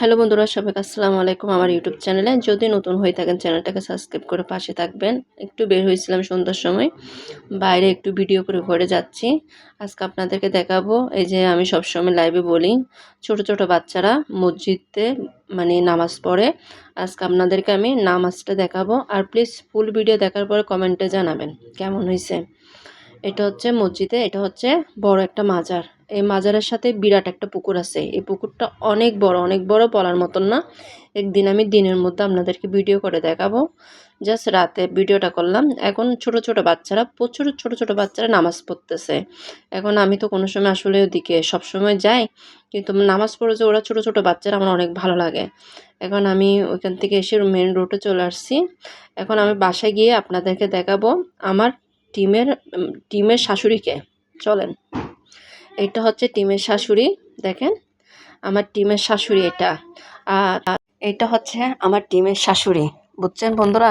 Hello বন্ধুরা, সবাইকে আসসালামু আলাইকুম আমার ইউটিউব চ্যানেলে যদি নতুন হয়ে থাকেন, চ্যানেলটাকে সাবস্ক্রাইব করে পাশে থাকবেন। একটু বের হয়েছিলাম সন্ধ্যার সময়, বাইরে একটু ভিডিও করে ঘরে যাচ্ছি। আজকে আপনাদেরকে দেখাবো, এই যে আমি সবসময় লাইভে বলি, ছোট ছোট বাচ্চারা মসজিদে মানে নামাজ পড়ে। আজকে আপনাদেরকে আমি নামাজটা দেখাবো। আর প্লিজ ফুল ভিডিও দেখার পরে কমেন্টে জানাবেন, কেমন হয়েছে? এটা হচ্ছে মসজিদে, এটা হচ্ছে বড় একটা মাজার। এই মাজারের সাথে বিরাট একটা পুকুর আছে। এই পুকুরটা অনেক বড় অনেক বড় বলার মতন না। একদিন আমি দিনের মধ্যে আপনাদেরকে ভিডিও করে দেখাবো। জাস্ট রাতে ভিডিওটা করলাম। এখন ছোট ছোট বাচ্চারা, প্রচুর ছোট ছোট বাচ্চারা নামাজ পড়তেছে। এখন আমি তো কোনো সময় আসলে ওদিকে সবসময় যাই, কিন্তু নামাজ পড়ে যে ওরা ছোট ছোট বাচ্চারা আমার অনেক ভালো লাগে। এখন আমি ওইখান থেকে এসে মেন রোডে চলে আসছি। এখন আমি বাসায় গিয়ে আপনাদেরকে দেখাবো আমার টিমের টিমের শাশুড়িকে। চলেন। এটা হচ্ছে টিমের শাশুড়ি, দেখেন। আমার টিমের শাশুড়ি এটা। আর এটা হচ্ছে আমার টিমের শাশুড়ি। বুঝছেন বন্ধুরা?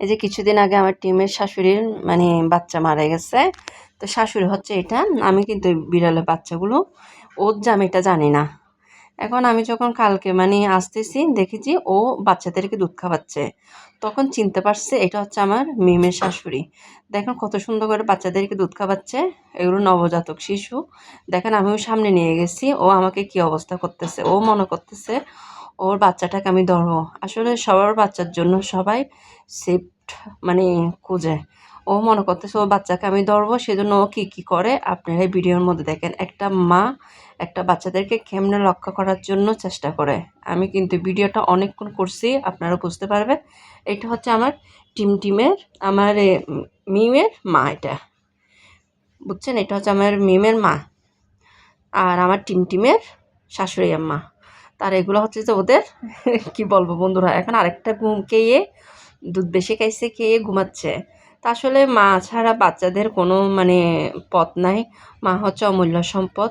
এই যে কিছুদিন আগে আমার টিমের শাশুড়ির মানে বাচ্চা মারা গেছে। তো শাশুড়ি হচ্ছে এটা। আমি কিন্তু বিড়ালের বাচ্চাগুলো। ওর যে আমি জামিটা জানি না। এখন আমি যখন কালকে মানে আসতেছি, দেখেছি ও বাচ্চাদেরকে দুধ খাওয়াচ্ছে। তখন চিনতে পারছে এটা হচ্ছে আমার মিমের শাশুড়ি। দেখেন কত সুন্দর করে বাচ্চাদেরকে দুধ খাওয়াচ্ছে। এগুলো নবজাতক শিশু। দেখেন আমিও সামনে নিয়ে গেছি। ও আমাকে কি অবস্থা করতেছে? ও মনে করতেছে ওর বাচ্চাটাকে আমি ধরবো। আসলে সবার বাচ্চার জন্য সবাই সেফট মানে খুঁজে। ও মনে করতেছে ও বাচ্চাকে আমি ধরবো, সেজন্য ও কী কী করে? আপনারা এই ভিডিওর মধ্যে দেখেন, একটা মা একটা বাচ্চাদেরকে কেমনে রক্ষা করার জন্য চেষ্টা করে। আমি কিন্তু ভিডিওটা অনেকক্ষণ করছি, আপনারা বুঝতে পারবেন। এটা হচ্ছে আমার টিম টিমের, আমার মিমের মা এটা। বুঝছেন? এটা হচ্ছে আমার মিমের মা আর আমার টিম টিমের শাশুড়ি আম্মা। তার এগুলো হচ্ছে যে ওদের, কি বলব বন্ধুরা, এখন আরেকটা ঘুম খেয়ে, দুধ বেশি খাইছে, খেয়ে ঘুমাচ্ছে। তা আসলে মা ছাড়া বাচ্চাদের কোনো মানে পথ নাই। মা হচ্ছে অমূল্য সম্পদ।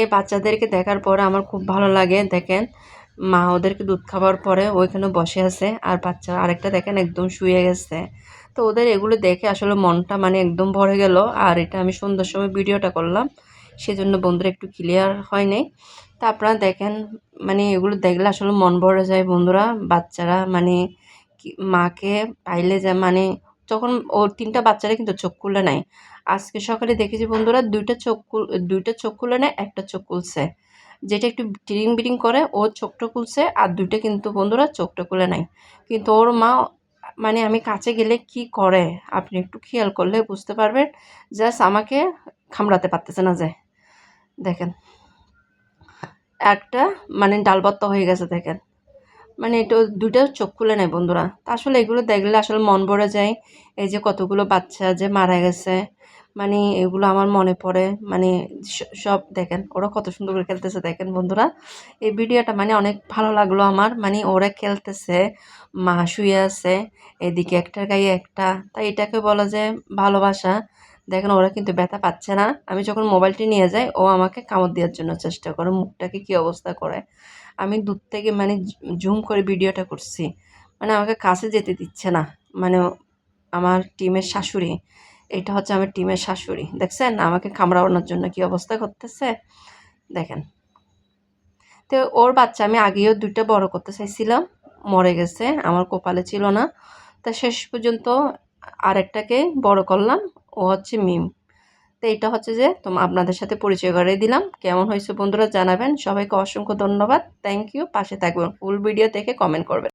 এই বাচ্চাদেরকে দেখার পরে আমার খুব ভালো লাগে, দেখেন। মা ওদেরকে দুধ খাবার পরে ওইখানে বসে আছে আর বাচ্চা আরেকটা দেখেন একদম শুয়ে গেছে। তো ওদের এগুলো দেখে আসলে মনটা মানে একদম ভরে গেল। আর এটা আমি সুন্দর সময় ভিডিওটা করলাম, সেজন্য বন্ধুরা একটু ক্লিয়ার হয়নি তা আপনারা দেখেন মানে এগুলো দেখলে আসলে মন ভরে যায় বন্ধুরা। বাচ্চারা মানে মাকে পাইলে যে মানে তখন ওর তিনটা বাচ্চারা কিন্তু চোখ খুলে নেয় আজকে সকালে দেখেছি বন্ধুরা দুইটা চোখ দুইটা চোখ খুলে নেয় একটা চোখ খুলছে। যেটা একটু টিরিং বিরিং করে ও চোখটা খুলছে আর দুইটা কিন্তু বন্ধুরা চোখটা খুলে নেয় কিন্তু ওর মা মানে আমি কাছে গেলে কি করে? আপনি একটু খেয়াল করলে বুঝতে পারবেন। জাস্ট আমাকে খামড়াতে পারতেছে না যে। দেখেন। একটা মানে ডালবত্তা হয়ে গেছে, দেখেন। মানে এটা দুটো চোখ খুলে নেয় বন্ধুরা। তা আসলে এগুলো দেখলে আসলে মন ভরে যায়। এই যে কতগুলো বাচ্চা যে মারা গেছে মানে এগুলো আমার মনে পড়ে। মানে সব দেখেন, ওরা কত সুন্দর করে খেলতেছে, দেখেন বন্ধুরা। এই ভিডিওটা মানে অনেক ভালো লাগল আমার। মানে ওরা খেলতেছে, মা শুয়ে আছে, এদিকে একটার গায়ে একটা। তাই এটাকে বলা যায় ভালোবাসা। দেখেন ওরা কিন্তু ব্যথা পাচ্ছে না। আমি যখন মোবাইলটি নিয়ে যাই, ও আমাকে কামড় দেওয়ার জন্য চেষ্টা করে, মুখটাকে কি অবস্থা করে। আমি দূর থেকে মানে জুম করে ভিডিওটা করছি। মানে আমাকে কাছে যেতে দিচ্ছে না। মানে আমার টিমের শাশুড়ি, এটা হচ্ছে আমার টিমের শাশুড়ি। দেখছেন? আমাকে খামড়ানোর জন্য কি অবস্থা করতেছে? দেখেন। তো ওর বাচ্চা, আমি আগেও দুইটা বড় করতে চাইছিলাম, মরে গেছে, আমার কপালে ছিল না। তা শেষ পর্যন্ত আরেকটাকে বড় করলাম, ও হচ্ছে মিম। তো এটা হচ্ছে যে তোমার আপনাদের সাথে পরিচয় করে দিলাম। কেমন হয়েছে বন্ধুরা জানাবেন। সবাইকে অসংখ্য ধন্যবাদ। থ্যাংক ইউ পাশে থাকবেন। ফুল ভিডিও দেখে কমেন্ট করবেন।